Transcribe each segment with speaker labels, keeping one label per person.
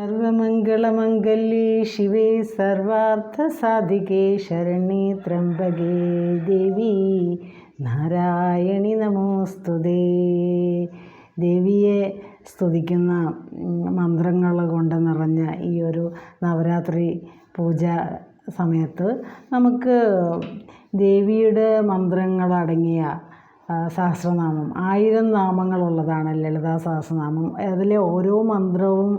Speaker 1: സർവമംഗളമംഗല്യേ ശിവേ സർവാർത്ഥസാധികേ ശരണേ ത്രംബകേ ദേവി നാരായണി നമോസ്തുതേ. ദേവിയെ സ്തുതിക്കുന്ന മന്ത്രങ്ങൾ കൊണ്ട് നിറഞ്ഞ ഈ ഒരു നവരാത്രി പൂജ സമയത്ത് നമുക്ക് ദേവിയുടെ മന്ത്രങ്ങളടങ്ങിയ സഹസ്രനാമം. ആയിരം നാമങ്ങളുള്ളതാണ് ലളിതാ സഹസ്രനാമം. അതിലെ ഓരോ മന്ത്രവും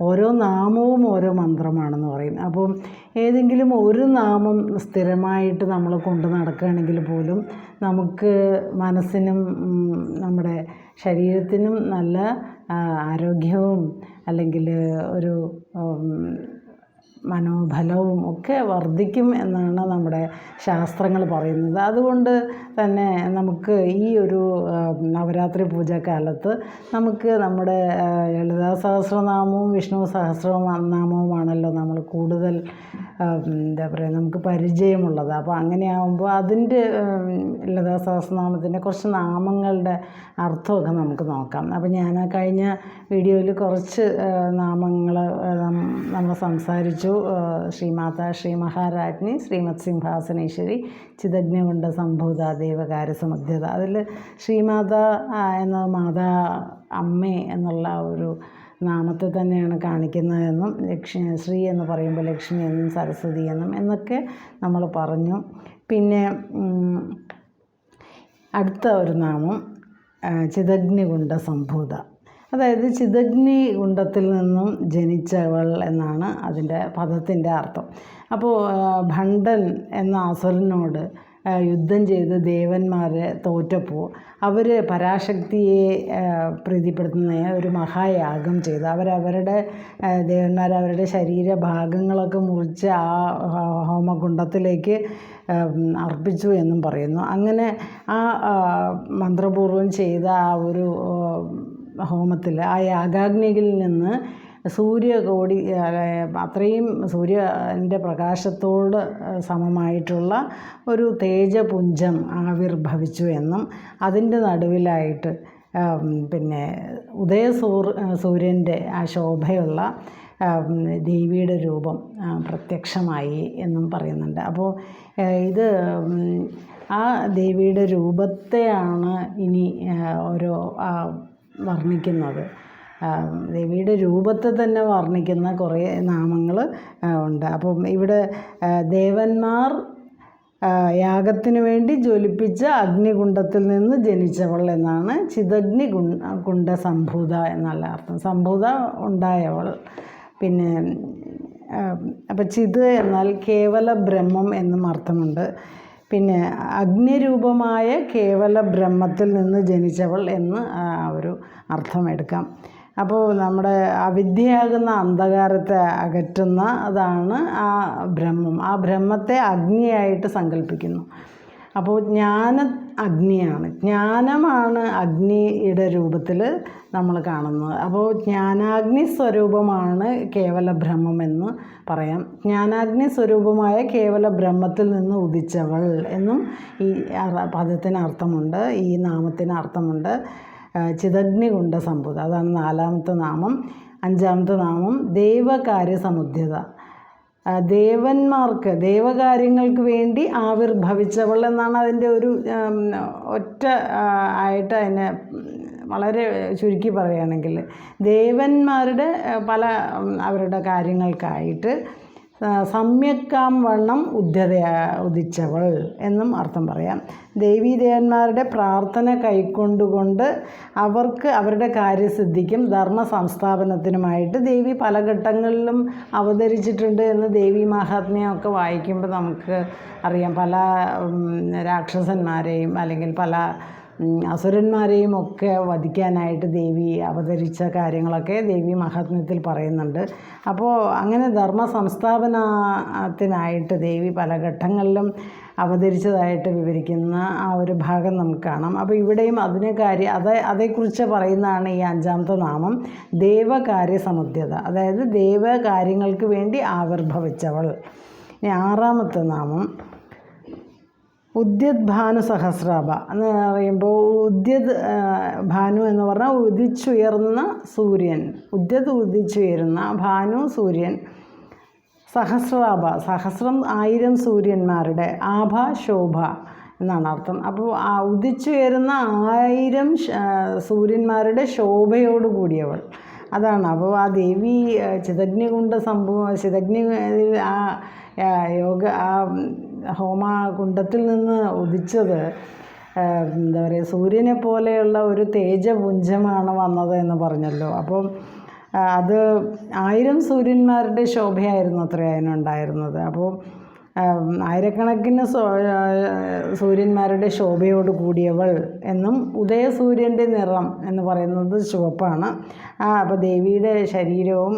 Speaker 1: ഓരോ നാമവും ഓരോ മന്ത്രമാണെന്ന് പറയും. അപ്പം ഏതെങ്കിലും ഒരു നാമം സ്ഥിരമായിട്ട് നമ്മൾ കൊണ്ടു നടക്കുകയാണെങ്കിൽ പോലും നമുക്ക് മനസ്സിനും നമ്മുടെ ശരീരത്തിനും നല്ല ആരോഗ്യവും അല്ലെങ്കിൽ ഒരു മനോബലവും ഒക്കെ വർദ്ധിക്കും എന്നാണ് നമ്മുടെ ശാസ്ത്രങ്ങൾ പറയുന്നത്. അതുകൊണ്ട് തന്നെ നമുക്ക് ഈ ഒരു നവരാത്രി പൂജക്കാലത്ത് നമുക്ക് നമ്മുടെ ലളിതാ സഹസ്രനാമവും വിഷ്ണു സഹസ്രനാമവുമാണല്ലോ നമ്മൾ കൂടുതൽ എന്താ പറയുക നമുക്ക് പരിചയമുള്ളത്. അപ്പോൾ അങ്ങനെയാകുമ്പോൾ അതിന്റെ ലളിതാ സഹസ്രനാമത്തിന്റെ കുറച്ച് നാമങ്ങളുടെ അർത്ഥമൊക്കെ നമുക്ക് നോക്കാം. അപ്പോൾ ഞാൻ ആ കഴിഞ്ഞ വീഡിയോയിൽ കുറച്ച് നാമങ്ങൾ നമ്മൾ സംസാരിച്ചു. ആ, ശ്രീമാത ശ്രീ മഹാരാജ്ഞി ശ്രീമത് സിംഹാസനേശ്വരി ചിതജ്ഞകുണ്ട സംഭൂത ദേവകാര്യസമധ്യത അതിൽ ശ്രീമാത എന്ന മാതാ അമ്മേ എന്നുള്ള ഒരു നാമത്തെ തന്നെയാണ് കാണിക്കുന്നതെന്നും ലക്ഷ്മി ശ്രീ എന്ന് പറയുമ്പോൾ ലക്ഷ്മി എന്നും സരസ്വതി എന്നും എന്നൊക്കെ നമ്മൾ പറഞ്ഞു. പിന്നെ അടുത്ത ഒരു നാമം ചിതഗ്നികുണ്ട സംഭൂത. അതായത് ചിതഗ്നി കുണ്ടത്തിൽ നിന്നും ജനിച്ചവൾ എന്നാണ് അതിന്റെ പദത്തിന്റെ അർത്ഥം. അപ്പോൾ ഭണ്ഡൻ എന്ന അസുരനോട് യുദ്ധം ചെയ്ത് ദേവന്മാരെ തോറ്റപ്പോൾ അവർ പരാശക്തിയെ പ്രീതിപ്പെടുത്തുന്ന ഒരു മഹായാഗം ചെയ്ത്. അവരവരുടെ ദേവന്മാരവരുടെ ശരീരഭാഗങ്ങളൊക്കെ മുറിച്ച് ആ ഹോമകുണ്ടത്തിലേക്ക് അർപ്പിച്ചു എന്നും പറയുന്നു. അങ്ങനെ ആ, മന്ത്രപൂർവം ചെയ്ത ആ ഒരു ഹോമത്തിൽ ആ യാഗാഗ്നിയിൽ നിന്ന് സൂര്യകോടി കോടി അത്രയും സൂര്യന്റെ പ്രകാശത്തോട് സമമായിട്ടുള്ള ഒരു തേജപുഞ്ചം ആവിർഭവിച്ചു എന്നും അതിന്റെ നടുവിലായിട്ട് പിന്നെ ഉദയസൂർ സൂര്യന്റെ ആ ശോഭയുള്ള ദേവിയുടെ രൂപം പ്രത്യക്ഷമായി എന്നും പറയുന്നുണ്ട്. അപ്പോൾ ഇത് ആ ദേവിയുടെ രൂപത്തെയാണ് ഇനി ഓരോ വർണിക്കുന്നത്. ദേവിയുടെ രൂപത്തെ തന്നെ വർണിക്കുന്ന കുറേ നാമങ്ങൾ ഉണ്ട്. അപ്പം ഇവിടെ ദേവന്മാർ യാഗത്തിനു വേണ്ടി ജ്വലിപ്പിച്ച അഗ്നികുണ്ഡത്തിൽ നിന്ന് ജനിച്ചവൾ എന്നാണ് ചിതഗ്നി കുണ്ട സംഭൂത എന്നുള്ള അർത്ഥം. സംഭൂത ഉണ്ടായവൾ. പിന്നെ അപ്പം ചിത് എന്നാൽ കേവല ബ്രഹ്മം എന്നും അർത്ഥമുണ്ട്. പിന്നെ അഗ്നിരൂപമായ കേവല ബ്രഹ്മത്തിൽ നിന്ന് ജനിച്ചവൾ എന്ന് ഒരു അർത്ഥം എടുക്കാം അപ്പോൾ നമ്മുടെ അവിദ്യയാകുന്ന അന്ധകാരത്തെ അകറ്റുന്ന അതാണ് ആ ബ്രഹ്മം. ആ ബ്രഹ്മത്തെ അഗ്നിയായിട്ട് സങ്കല്പിക്കുന്നു. അപ്പോൾ ജ്ഞാന അഗ്നിയാണ്. ജ്ഞാനമാണ് അഗ്നിയുടെ രൂപത്തിൽ നമ്മൾ കാണുന്നത്. അപ്പോൾ ജ്ഞാനാഗ്നി സ്വരൂപമാണ് കേവല ബ്രഹ്മം എന്ന് പറയാം. ജ്ഞാനാഗ്നി സ്വരൂപമായ കേവല ബ്രഹ്മത്തിൽ നിന്ന് ഉദിച്ചവൾ എന്നും ഈ പദത്തിന് അർത്ഥമുണ്ട് ഈ നാമത്തിന് അർത്ഥമുണ്ട്. ചിതഗ്നി കൊണ്ട സമ്പുത. അതാണ് നാലാമത്തെ നാമം. അഞ്ചാമത്തെ നാമം ദേവകാര്യസമുദ്യത ആ, ദേവന്മാർക്ക് ദേവകാര്യങ്ങൾക്ക് വേണ്ടി ആവിർഭവിച്ചവൾ എന്നാണ് അതിന്റെ ഒരു ഒറ്റ ആയിട്ട് അതിനെ വളരെ ചുരുക്കി പറയുകയാണെങ്കിൽ. ദേവന്മാരുടെ പല അവരുടെ കാര്യങ്ങൾക്കായിട്ട് സമ്യക്കാം വണ്ണം ഉദ്യത ഉദിച്ചവൾ എന്നും അർത്ഥം പറയാം. ദേവീദേവന്മാരുടെ പ്രാർത്ഥന കൈക്കൊണ്ടുകൊണ്ട് അവർക്ക് അവരുടെ കാര്യസിദ്ധിക്കും ധർമ്മ സംസ്ഥാപനത്തിനുമായിട്ട് ദേവി പല ഘട്ടങ്ങളിലും അവതരിച്ചിട്ടുണ്ട് എന്ന് ദേവി മഹാത്മ്യമൊക്കെ വായിക്കുമ്പോൾ നമുക്ക് അറിയാം. പല രാക്ഷസന്മാരെയും അല്ലെങ്കിൽ പല അസുരന്മാരെയും ഒക്കെ വധിക്കാനായിട്ട് ദേവി അവതരിച്ച കാര്യങ്ങളൊക്കെ ദേവി മഹാത്മ്യത്തിൽ പറയുന്നുണ്ട്. അപ്പോൾ അങ്ങനെ ധർമ്മ സംസ്ഥാപനത്തിനായിട്ട് ദേവി പല ഘട്ടങ്ങളിലും അവതരിച്ചതായിട്ട് വിവരിക്കുന്ന ആ ഒരു ഭാഗം നമുക്ക് കാണാം. അപ്പോൾ ഇവിടെയും അതിനെ കാര്യം അത് അതേക്കുറിച്ച് പറയുന്നതാണ് ഈ അഞ്ചാമത്തെ നാമം ദേവകാര്യ സമുദ്യത അതായത് ദേവകാര്യങ്ങൾക്ക് വേണ്ടി ആവിർഭവിച്ചവൾ. ഇനി ആറാമത്തെ നാമം ഉദ്യത് ഭാനു സഹസ്രാഭ എന്ന് പറയുമ്പോൾ ഉദ്യത് ഭാനു എന്ന് പറഞ്ഞാൽ ഉദിച്ചുയർന്ന സൂര്യൻ. ഉദ്യത് ഉദിച്ചുയരുന്ന ഭാനു സൂര്യൻ. സഹസ്രാഭ സഹസ്രം ആയിരം സൂര്യന്മാരുടെ ആഭ ശോഭ എന്നാണ് അർത്ഥം. അപ്പോൾ ആ ഉദിച്ചുയരുന്ന ആയിരം സൂര്യന്മാരുടെ ശോഭയോട് കൂടിയവൾ. അതാണ്. അപ്പോൾ ആ ദേവി ചിതഗ്നി കൊണ്ട് സംഭവം ചിതഗ്നി ആ യോഗ ആ ഹോമകുണ്ടത്തിൽ നിന്ന് ഉദിച്ചത് എന്താ പറയുക സൂര്യനെ പോലെയുള്ള ഒരു തേജപുഞ്ചമാണ് വന്നത് എന്ന് പറഞ്ഞല്ലോ. അപ്പം അത് ആയിരം സൂര്യന്മാരുടെ ശോഭയായിരുന്നു അത്ര അതിനുണ്ടായിരുന്നത്. അപ്പോൾ ആയിരക്കണക്കിന് സൂര്യന്മാരുടെ ശോഭയോട് കൂടിയവൾ എന്നും ഉദയസൂര്യന്റെ നിറം എന്ന് പറയുന്നത് ചുവപ്പാണ്. ആ അപ്പോൾ ദേവിയുടെ ശരീരവും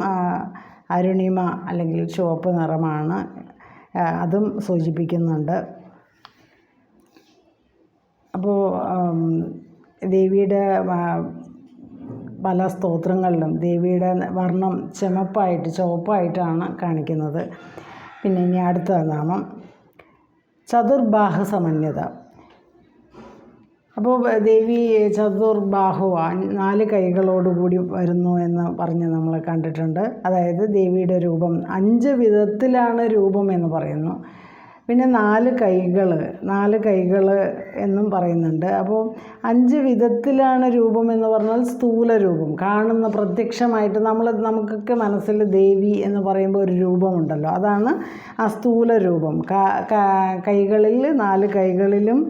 Speaker 1: അരുണിമ അല്ലെങ്കിൽ ചുവപ്പ് നിറമാണ് അതും സൂചിപ്പിക്കുന്നുണ്ട്. അപ്പോൾ ദേവിയുടെ പല സ്തോത്രങ്ങളിലും ദേവിയുടെ വർണം ചുമപ്പായിട്ട് ചുവപ്പായിട്ടാണ് കാണിക്കുന്നത്. പിന്നെ ഇനി അടുത്ത നാമം ചതുർബാഹ സമന്വത. അപ്പോൾ ദേവി ചതുർബാഹുവാൻ നാല് കൈകളോടുകൂടി വരുന്നു എന്ന് പറഞ്ഞ് നമ്മൾ കണ്ടിട്ടുണ്ട്. അതായത് ദേവിയുടെ രൂപം അഞ്ച് വിധത്തിലാണ് രൂപം എന്ന് പറയുന്നു. പിന്നെ നാല് കൈകൾ നാല് കൈകൾ എന്നും പറയുന്നുണ്ട്. അപ്പോൾ അഞ്ച് വിധത്തിലാണ് രൂപം എന്ന് പറഞ്ഞാൽ സ്ഥൂല രൂപം. കാണുന്ന പ്രത്യക്ഷമായിട്ട് നമ്മൾ നമുക്കൊക്കെ മനസ്സിൽ ദേവി എന്ന് പറയുമ്പോൾ ഒരു രൂപമുണ്ടല്ലോ. അതാണ് ആ സ്ഥൂല രൂപം. കൈകളിൽ നാല് കൈകളിലും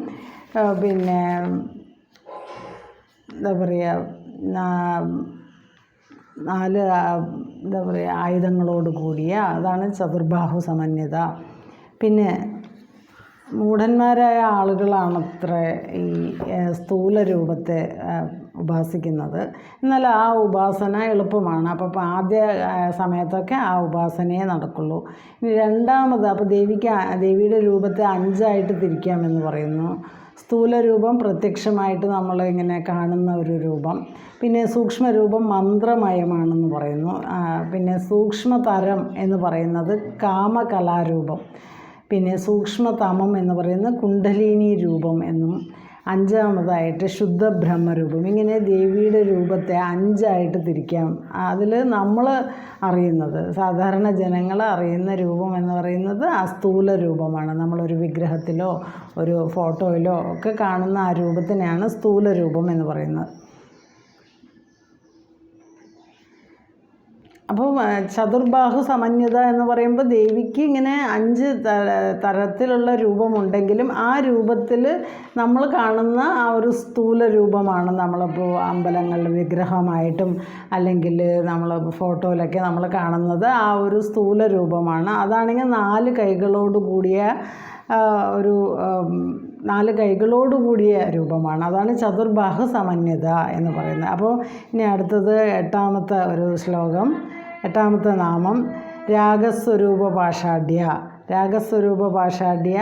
Speaker 1: പിന്നെ എന്താ പറയുക നാല് എന്താ പറയുക ആയുധങ്ങളോട് കൂടിയ അതാണ് ചതുർബാഹു സമന്യത പിന്നെ മൂഢന്മാരായ ആളുകളാണത്ര ഈ സ്ഥൂല രൂപത്തെ ഉപാസിക്കുന്നത്. എന്നാൽ ആ ഉപാസന എളുപ്പമാണ്. അപ്പോൾ ആദ്യ സമയത്തൊക്കെ ആ ഉപാസനയെ നടക്കുള്ളൂ. ഇനി രണ്ടാമത് അപ്പോൾ ദേവിക്ക് ദേവിയുടെ രൂപത്തെ അഞ്ചായിട്ട് തിരിക്കാമെന്ന് പറയുന്നു. സ്ഥൂല രൂപം പ്രത്യക്ഷമായിട്ട് നമ്മൾ ഇങ്ങനെ കാണുന്ന ഒരു രൂപം. പിന്നെ സൂക്ഷ്മരൂപം മന്ത്രമയമാണെന്ന് പറയുന്നു. പിന്നെ സൂക്ഷ്മതരം എന്ന് പറയുന്നത് കാമകലാരൂപം. പിന്നെ സൂക്ഷ്മതമം എന്ന് പറയുന്നത് കുണ്ടലിനി രൂപം എന്നും അഞ്ചാമതായിട്ട് ശുദ്ധ ബ്രഹ്മരൂപം ഇങ്ങനെ ദേവിയുടെ രൂപത്തെ അഞ്ചായിട്ട് തിരിക്കാം. അതിൽ നമ്മൾ അറിയുന്നത് സാധാരണ ജനങ്ങൾ അറിയുന്ന രൂപം എന്ന് പറയുന്നത് ആ സ്ഥൂല രൂപമാണ്. നമ്മളൊരു വിഗ്രഹത്തിലോ ഒരു ഫോട്ടോയിലോ ഒക്കെ കാണുന്ന ആ രൂപത്തിനെയാണ് സ്ഥൂല രൂപം എന്ന് പറയുന്നത്. അപ്പോൾ ചതുർബാഹു സമന്യത എന്ന് പറയുമ്പോൾ ദേവിക്ക് ഇങ്ങനെ അഞ്ച് തരത്തിലുള്ള രൂപമുണ്ടെങ്കിലും ആ രൂപത്തിൽ നമ്മൾ കാണുന്ന ആ ഒരു സ്ഥൂല രൂപമാണ് നമ്മളിപ്പോൾ അമ്പലങ്ങളിൽ വിഗ്രഹമായിട്ടും അല്ലെങ്കിൽ നമ്മൾ ഫോട്ടോയിലൊക്കെ നമ്മൾ കാണുന്നത് ആ ഒരു സ്ഥൂല രൂപമാണ്. അതാണെങ്കിൽ നാല് കൈകളോട് കൂടിയ ഒരു നാല് കൈകളോട് കൂടിയ രൂപമാണ്. അതാണ് ചതുർബാഹു സമന്യത എന്ന് പറയുന്നത്. അപ്പോൾ ഇനി അടുത്തത് എട്ടാമത്തെ ഒരു ശ്ലോകം. എട്ടാമത്തെ നാമം രാഗസ്വരൂപ പാഷാഢ്യ. രാഗസ്വരൂപ പാഷാഢ്യ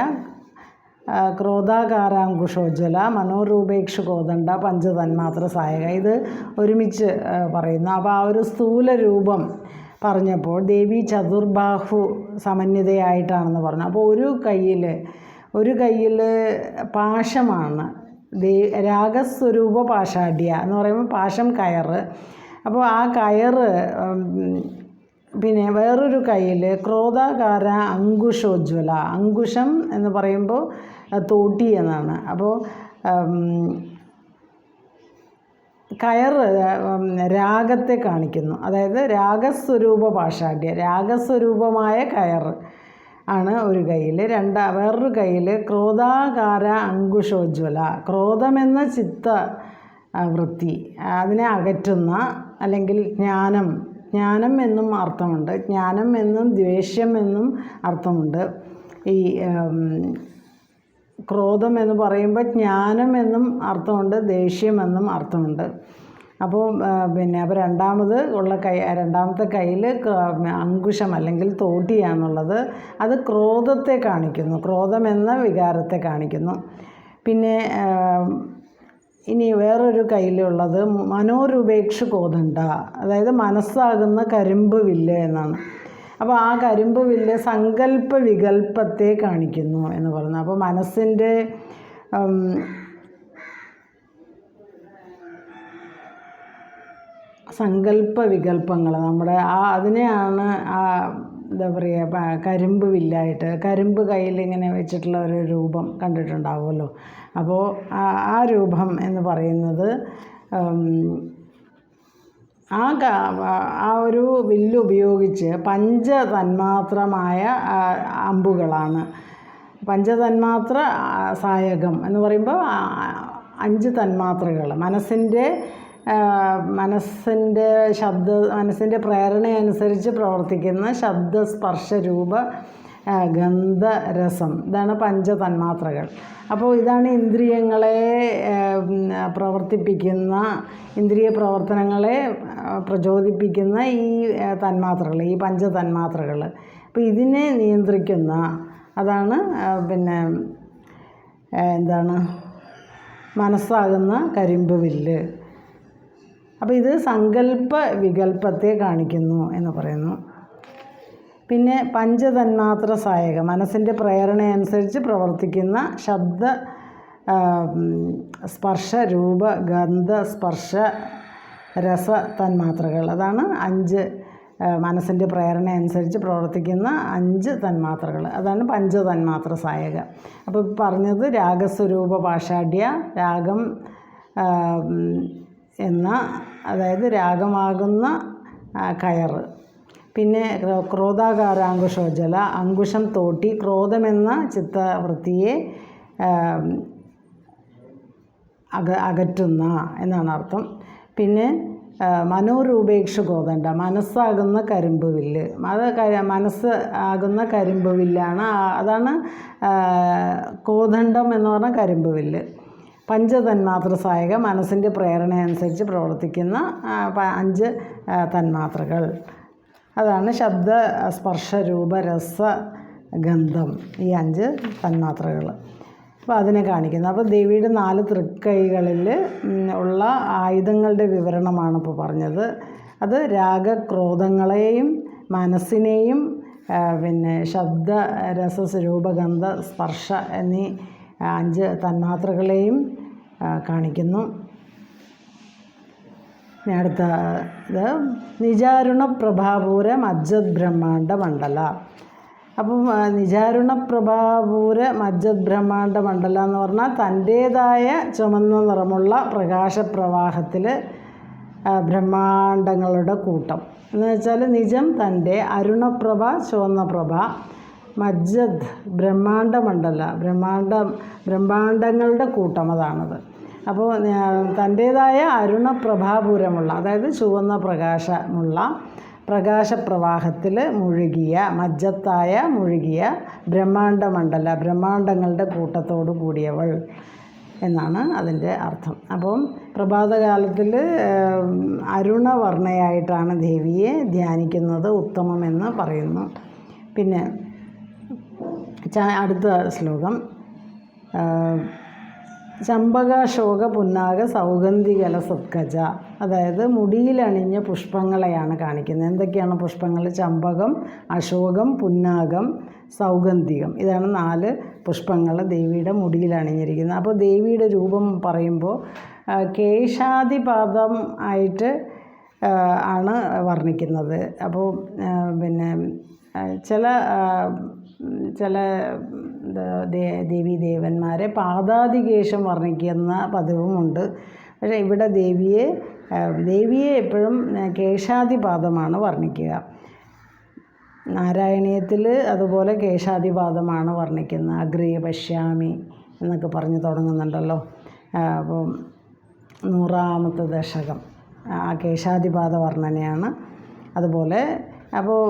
Speaker 1: ക്രോധാകാരാങ്കുഷോജ്വല മനോരൂപേക്ഷ കോദണ്ഡ പഞ്ചതന്മാത്ര സായക. ഇത് ഒരുമിച്ച് പറയുന്നു. അപ്പോൾ ആ ഒരു സ്ഥൂല രൂപം പറഞ്ഞപ്പോൾ ദേവി ചതുർബാഹു സമന്വിതയായിട്ടാണെന്ന് പറഞ്ഞു. അപ്പോൾ ഒരു കയ്യിൽ ഒരു കയ്യിൽ പാശമാണ് ദേ രാഗസ്വരൂപ പാഷാഢ്യ എന്ന് പറയുമ്പോൾ പാശം കയറ്. അപ്പോൾ ആ കയറ് പിന്നെ വേറൊരു കയ്യിൽ ക്രോധാകാര അങ്കുശോജ്വല അങ്കുശം എന്ന് പറയുമ്പോൾ തോട്ടി എന്നാണ്. അപ്പോൾ കയറ് രാഗത്തെ കാണിക്കുന്നു. അതായത് രാഗസ്വരൂപ പാഷാഢ്യ രാഗസ്വരൂപമായ കയറ് ആണ് ഒരു കയ്യിൽ രണ്ടാ വേറൊരു കയ്യിൽ ക്രോധാകാര അങ്കുശോജ്വല ക്രോധമെന്ന ചിത്ത വൃത്തി അതിനെ അകറ്റുന്ന അല്ലെങ്കിൽ ജ്ഞാനം. ജ്ഞാനം എന്നും അർത്ഥമുണ്ട്. ജ്ഞാനം എന്നും ദ്വേഷ്യം എന്നും അർത്ഥമുണ്ട്. ഈ ക്രോധം എന്ന് പറയുമ്പോൾ ജ്ഞാനം എന്നും അർത്ഥമുണ്ട് ദേഷ്യമെന്നും അർത്ഥമുണ്ട്. അപ്പോൾ പിന്നെ അപ്പോൾ രണ്ടാമത് ഉള്ള കൈ രണ്ടാമത്തെ കയ്യിൽ അങ്കുശം അല്ലെങ്കിൽ തോട്ടിയാണുള്ളത്. അത് ക്രോധത്തെ കാണിക്കുന്നു. ക്രോധം എന്ന വികാരത്തെ കാണിക്കുന്നു. പിന്നെ ഇനി വേറൊരു കയ്യിലുള്ളത് മനോരുപേക്ഷ കോതണ്ട. അതായത് മനസ്സാകുന്ന കരിമ്പ് വില്ല് എന്നാണ്. അപ്പോൾ ആ കരിമ്പ് വില്ല് സങ്കല്പ വികല്പത്തെ കാണിക്കുന്നു എന്ന് പറയുന്നു. അപ്പോൾ മനസ്സിന്റെ സങ്കല്പ വികല്പങ്ങൾ നമ്മുടെ ആ അതിനെയാണ് ആ എന്താ പറയുക കരിമ്പ് വില്ലായിട്ട് കരിമ്പ് കയ്യിൽ ഇങ്ങനെ വെച്ചിട്ടുള്ള ഒരു രൂപം കണ്ടിട്ടുണ്ടാവുമല്ലോ. അപ്പോൾ ആ രൂപം എന്ന് പറയുന്നത് ആ ആ ഒരു വില്ല് ഉപയോഗിച്ച് പഞ്ചതന്മാത്രമായ അമ്പുകളാണ്. പഞ്ചതന്മാത്ര സായകം എന്ന് പറയുമ്പോൾ അഞ്ച് തന്മാത്രകൾ മനസ്സിന്റെ മനസ്സിന്റെ ശബ്ദ മനസ്സിന്റെ പ്രേരണയനുസരിച്ച് പ്രവർത്തിക്കുന്ന ശബ്ദ സ്പർശ രൂപ ഗന്ധ രസം ഇതാണ് പഞ്ചതന്മാത്രകൾ. അപ്പോൾ ഇതാണ് ഇന്ദ്രിയങ്ങളെ പ്രവർത്തിപ്പിക്കുന്ന ഇന്ദ്രിയ പ്രവർത്തനങ്ങളെ പ്രചോദിപ്പിക്കുന്ന ഈ തന്മാത്രകൾ ഈ പഞ്ചതന്മാത്രകൾ. അപ്പോൾ ഇതിനെ നിയന്ത്രിക്കുന്ന അതാണ് പിന്നെ എന്താണ്? മനസ്സാകുന്ന കരിമ്പ് വില്ല് അപ്പോൾ ഇത് സങ്കല്പ വികല്പത്തെ കാണിക്കുന്നു എന്ന് പറയുന്നു. പിന്നെ പഞ്ചതന്മാത്ര സഹായക മനസ്സിന്റെ പ്രേരണയനുസരിച്ച് പ്രവർത്തിക്കുന്ന ശബ്ദ സ്പർശ രൂപ ഗന്ധ സ്പർശ രസ തന്മാത്രകൾ. അതാണ് അഞ്ച് മനസ്സിന്റെ പ്രേരണ അനുസരിച്ച് പ്രവർത്തിക്കുന്ന അഞ്ച് തന്മാത്രകൾ. അതാണ് പഞ്ചതന്മാത്ര സഹായക. അപ്പോൾ പറഞ്ഞത് രാഗസ്വരൂപ പാഷാഢ്യ രാഗം എന്ന അതായത് രാഗമാകുന്ന കയർ. പിന്നെ ക്രോ- ക്രോധാകാരാങ്കുശോജല അങ്കുശം തോട്ടി ക്രോധമെന്ന ചിത്തവൃത്തിയെ അക അകറ്റുന്ന എന്നാണ് അർത്ഥം. പിന്നെ മനോരൂപേക്ഷ കോതണ്ട മനസ്സാകുന്ന കരിമ്പ് വില്ല് അത് മനസ്സ് ആകുന്ന കരിമ്പ് വില്ലാണ് അതാണ് കോതണ്ടം എന്ന് പറഞ്ഞ കരിമ്പ് വില്ല് പഞ്ചതന്മാത്ര സഹായക മനസ്സിന്റെ പ്രേരണ അനുസരിച്ച് പ്രവർത്തിക്കുന്ന അഞ്ച് തന്മാത്രകൾ. അതാണ് ശബ്ദ സ്പർശ രൂപ രസ ഗന്ധം ഈ അഞ്ച് തന്മാത്രകൾ. അപ്പോൾ അതിനെ കാണിക്കുന്നത് അപ്പോൾ ദേവിയുടെ നാല് തൃക്കൈകളിൽ ഉള്ള ആയുധങ്ങളുടെ വിവരണമാണ് ഇപ്പോൾ പറഞ്ഞത്. അത് രാഗക്രോധങ്ങളെയും മനസ്സിനെയും പിന്നെ ശബ്ദ രസ സ്വരൂപഗന്ധ സ്പർശ എന്നീ അഞ്ച് തന്മാത്രകളെയും കാണിക്കുന്നു. അടുത്ത ഇത് നിജാരുണ പ്രഭാപൂര മജ്ജത് ബ്രഹ്മാണ്ട മണ്ഡല. അപ്പം നിജാരുണ പ്രഭാപൂര മജ്ജത് ബ്രഹ്മാണ്ട മണ്ഡല എന്ന് പറഞ്ഞാൽ തന്റേതായ ചുമന്ന നിറമുള്ള പ്രകാശപ്രവാഹത്തിൽ ബ്രഹ്മാണ്ടങ്ങളുടെ കൂട്ടം. എന്ന് വെച്ചാൽ നിജം തന്റെ അരുണപ്രഭ ചുവന്ന പ്രഭ മജ്ജദ് ബ്രഹ്മാണ്ട മണ്ഡല ബ്രഹ്മാണ്ട ബ്രഹ്മാണ്ടങ്ങളുടെ കൂട്ടം അതാണത്. അപ്പോൾ തന്റേതായ അരുണപ്രഭാപൂരമുള്ള അതായത് ചുവന്ന പ്രകാശമുള്ള പ്രകാശപ്രവാഹത്തിൽ മുഴുകിയ മജ്ജത്തായ മുഴുകിയ ബ്രഹ്മാണ്ട മണ്ഡല ബ്രഹ്മാണ്ടങ്ങളുടെ കൂട്ടത്തോടു കൂടിയവൾ എന്നാണ് അതിന്റെ അർത്ഥം. അപ്പം പ്രഭാതകാലത്തിൽ അരുണവർണയായിട്ടാണ് ദേവിയെ ധ്യാനിക്കുന്നത് ഉത്തമമെന്ന് പറയുന്നു. പിന്നെ അടുത്ത ശ്ലോകം. ചമ്പക ശോക പുന്നാക സൗഗന്ധികല സത്കജ. അതായത് മുടിയിലണിഞ്ഞ പുഷ്പങ്ങളെയാണ് കാണിക്കുന്നത്. എന്തൊക്കെയാണ് പുഷ്പങ്ങൾ? ചമ്പകം അശോകം പുന്നാകം സൗഗന്ധികം. ഇതാണ് നാല് പുഷ്പങ്ങൾ ദേവിയുടെ മുടിയിൽ അണിഞ്ഞിരിക്കുന്നത് അപ്പോൾ ദേവിയുടെ രൂപം പറയുമ്പോൾ കേശാദിപാദം ആയിട്ട് ആണ് വർണിക്കുന്നത്. അപ്പോൾ പിന്നെ ചില ചില ദേവീ ദേവന്മാരെ പാദാതികേശം വർണിക്കുന്ന പതിവുമുണ്ട് പക്ഷേ ഇവിടെ ദേവിയെ ദേവിയെ എപ്പോഴും കേശാതിപാദമാണ് വർണിക്കുക. നാരായണീയത്തിൽ അതുപോലെ കേശാതിപാദമാണ് വർണിക്കുന്നത് അഗ്രിയ പശ്യാമി എന്നൊക്കെ പറഞ്ഞ് തുടങ്ങുന്നുണ്ടല്ലോ. അപ്പം നൂറാമത്തെ ദശകം ആ കേശാതിപാത വർണനയാണ്. അതുപോലെ അപ്പോൾ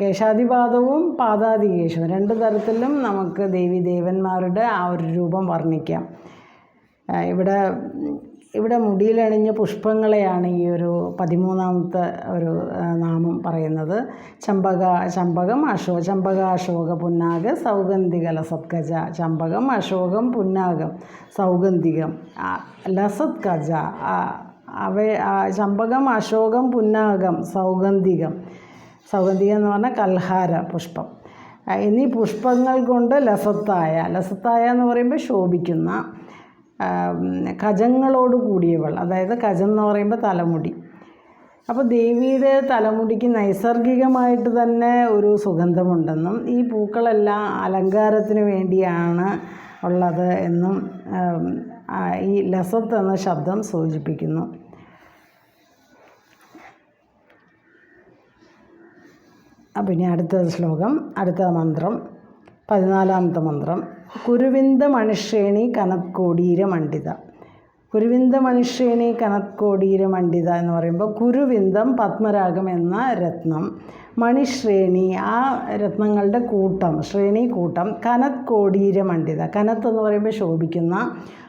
Speaker 1: കേശാദിപാദവും പാദാദികേശവും രണ്ട് തരത്തിലും നമുക്ക് ദേവി ദേവന്മാരുടെ ആ ഒരു രൂപം വർണിക്കാം. ഇവിടെ ഇവിടെ മുടിയിലണിഞ്ഞ പുഷ്പങ്ങളെയാണ് ഈ ഒരു പതിമൂന്നാമത്തെ ഒരു നാമം പറയുന്നത്. ചമ്പക ചമ്പകം അശോ ചമ്പക അശോക പുന്നാക സൗഗന്ധിക ലസത്കജ ചമ്പകം അശോകം പുന്നാകം സൗഗന്ധികം ലസത്കജ അവ ചമ്പകം അശോകം പുന്നാകം സൗഗന്ധികം സൗഗന്ധിക എന്ന് പറഞ്ഞാൽ കൽഹാര പുഷ്പം. എന്നീ പുഷ്പങ്ങൾ കൊണ്ട് ലസത്തായ ലസത്തായ എന്ന് പറയുമ്പോൾ ശോഭിക്കുന്ന കജങ്ങളോട് കൂടിയവൾ അതായത് കജം എന്ന് പറയുമ്പോൾ തലമുടി. അപ്പോൾ ദേവിയുടെ തലമുടിക്ക് നൈസർഗികമായിട്ട് തന്നെ ഒരു സുഗന്ധമുണ്ടെന്നും ഈ പൂക്കളെല്ലാം അലങ്കാരത്തിന് വേണ്ടിയാണ് ഉള്ളത് എന്നും ഈ ലസത്ത് എന്ന ശബ്ദം സൂചിപ്പിക്കുന്നു. ഇനി അടുത്ത ശ്ലോകം അടുത്ത മന്ത്രം പതിനാലാമത്തെ മന്ത്രം. കുരുവിന്ദ മണിഷേണി കനത്കോടീര മണ്ഡിത. കുരുവിന്ദ മണിഷേണി കനത്കോടീര മണ്ഡിത എന്ന് പറയുമ്പോൾ കുരുവിന്ദം പത്മരാഗം എന്ന രത്നം. മണിശ്രേണി ആ രത്നങ്ങളുടെ കൂട്ടം ശ്രേണി കൂട്ടം കനത് കോടീര മണ്ഡിത. കനത്ത് എന്ന് പറയുമ്പോൾ ശോഭിക്കുന്ന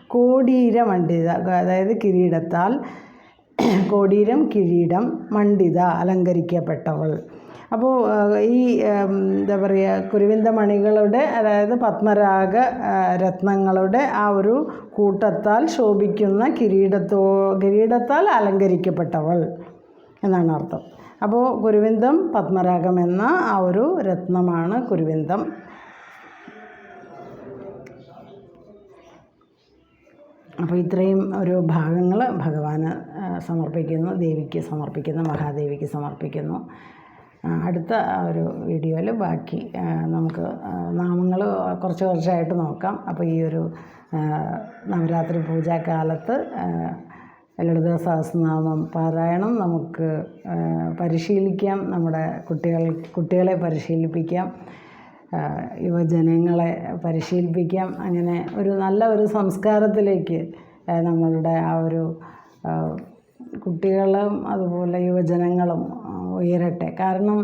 Speaker 1: കോടീര മണ്ഡിത അതായത് കിരീടത്താൽ കോടീരം കിരീടം മണ്ഡിത അലങ്കരിക്കപ്പെട്ടവൾ. അപ്പോൾ ഈ എന്താ പറയുക കുരുവിന്ദ മണികളുടെ അതായത് പത്മരാഗ രത്നങ്ങളുടെ ആ ഒരു കൂട്ടത്താൽ ശോഭിക്കുന്ന കിരീടത്തോ കിരീടത്താൽ അലങ്കരിക്കപ്പെട്ടവൾ എന്നാണ് അർത്ഥം. അപ്പോൾ കുരുവിന്തം പത്മരാഗം എന്ന ആ ഒരു രത്നമാണ് കുരുവിന്തം അപ്പോൾ ഇത്രയും ഒരു ഭാഗങ്ങൾ ഭഗവാന് സമർപ്പിക്കുന്നു ദേവിക്ക് സമർപ്പിക്കുന്നു മഹാദേവിക്ക് സമർപ്പിക്കുന്നു. അടുത്ത ഒരു വീഡിയോയിൽ ബാക്കി നമുക്ക് നാമങ്ങൾ കുറച്ച് കുറച്ചായിട്ട് നോക്കാം. അപ്പോൾ ഈ ഒരു നവരാത്രി പൂജാക്കാലത്ത് ലളിത സഹസ്രനാമം പാരായണം നമുക്ക് പരിശീലിക്കാം. നമ്മുടെ കുട്ടികൾ കുട്ടികളെ പരിശീലിപ്പിക്കാം. യുവജനങ്ങളെ പരിശീലിപ്പിക്കാം. അങ്ങനെ ഒരു നല്ല ഒരു സംസ്കാരത്തിലേക്ക് നമ്മളുടെ ആ ഒരു കുട്ടികളും അതുപോലെ യുവജനങ്ങളും ഉയരട്ടെ. കാരണം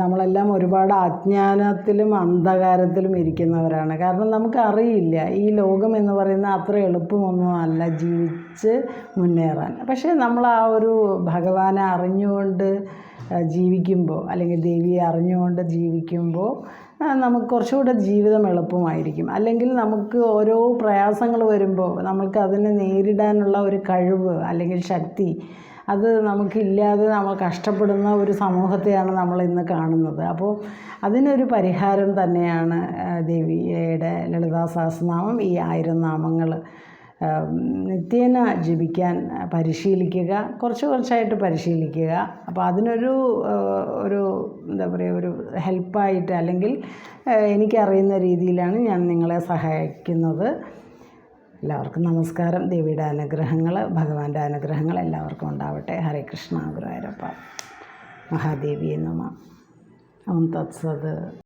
Speaker 1: നമ്മളെല്ലാം ഒരുപാട് അജ്ഞാനത്തിലും അന്ധകാരത്തിലും ഇരിക്കുന്നവരാണ്. കാരണം നമുക്കറിയില്ല ഈ ലോകം എന്ന് പറയുന്ന അത്ര എളുപ്പമൊന്നും അല്ല ജീവിച്ച് മുന്നേറാൻ. പക്ഷേ നമ്മൾ ആ ഒരു ഭഗവാനെ അറിഞ്ഞുകൊണ്ട് ജീവിക്കുമ്പോൾ അല്ലെങ്കിൽ ദേവിയെ അറിഞ്ഞുകൊണ്ട് ജീവിക്കുമ്പോൾ നമുക്ക് കുറച്ചുകൂടെ ജീവിതം എളുപ്പമായിരിക്കും. അല്ലെങ്കിൽ നമുക്ക് ഓരോ പ്രയാസങ്ങൾ വരുമ്പോൾ നമ്മൾക്ക് അതിനെ നേരിടാനുള്ള ഒരു കഴിവ് അല്ലെങ്കിൽ ശക്തി അത് നമുക്കില്ലാതെ നമ്മൾ കഷ്ടപ്പെടുന്ന ഒരു സമൂഹത്തെയാണ് നമ്മൾ ഇന്ന് കാണുന്നത്. അപ്പോൾ അതിനൊരു പരിഹാരം തന്നെയാണ് ദേവിയുടെ ലളിതാ സഹസ്രനാമം ഈ ആയിരം നാമങ്ങൾ നിത്യേന ജപിക്കാൻ പരിശീലിക്കുക കുറച്ച് കുറച്ചായിട്ട് പരിശീലിക്കുക. അപ്പോൾ അതിനൊരു ഒരു എന്താ പറയുക ഒരു ഹെൽപ്പായിട്ട് അല്ലെങ്കിൽ എനിക്കറിയുന്ന രീതിയിലാണ് ഞാൻ നിങ്ങളെ സഹായിക്കുന്നത്. എല്ലാവർക്കും നമസ്കാരം. ദേവിയുടെ അനുഗ്രഹങ്ങൾ ഭഗവാന്റെ അനുഗ്രഹങ്ങൾ എല്ലാവർക്കും ഉണ്ടാവട്ടെ. ഹരേ കൃഷ്ണ ഗുരുവായൂരപ്പ മഹാദേവിയെ നമ. ഓം തത്സത്.